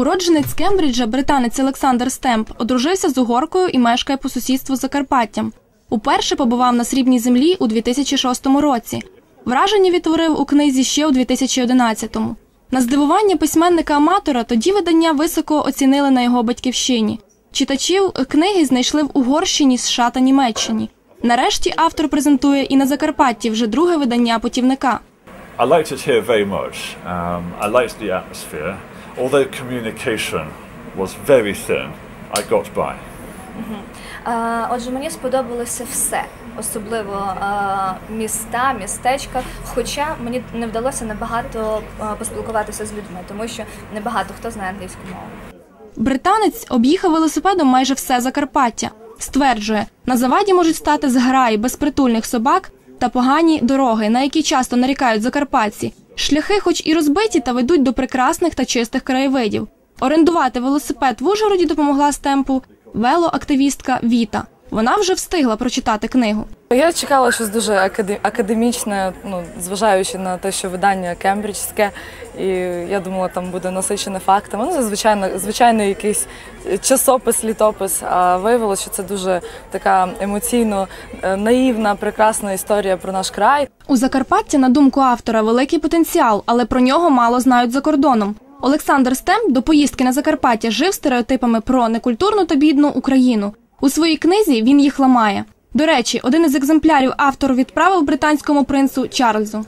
Уродженець Кембриджа, британець Олександр Стемп, одружився з угоркою і мешкає по сусідству з Закарпаттям. Уперше побував на срібній землі у 2006 році. Враження відтворив у книзі ще у 2011-му. На здивування письменника-аматора тоді видання високо оцінили на його батьківщині. Читачів книги знайшли в Угорщині, США та Німеччині. Нарешті автор презентує і на Закарпатті вже друге видання путівника. I liked it here very much. Um, I liked the atmosphere. Although communication was very thin, I got by. Отже, мені сподобалося все, особливо міста, містечка. Хоча мені не вдалося набагато поспілкуватися з людьми, тому що небагато хто знає англійську мову. Британець об'їхав велосипедом майже все Закарпаття. Стверджує, на заваді можуть стати зграї безпритульних собак та погані дороги, на які часто нарікають закарпатці. Шляхи, хоч і розбиті, та ведуть до прекрасних та чистих краєвидів. Орендувати велосипед в Ужгороді допомогла стемпу велоактивістка Віта. Вона вже встигла прочитати книгу. Я чекала щось дуже акаде- академічне, ну зважаючи на те, що видання кембриджське, і я думала, там буде насичене фактами. Ну, звичайно, звичайно, якийсь часопис, літопис. А виявилося, що це дуже така емоційно е, наївна, прекрасна історія про наш край. У Закарпаття, на думку автора, великий потенціал, але про нього мало знають за кордоном. Олександр Стемп до поїздки на Закарпаття жив стереотипами про некультурну та бідну Україну. У своїй книзі він їх ламає. До речі, один із екземплярів автор відправив британському принцу Чарльзу.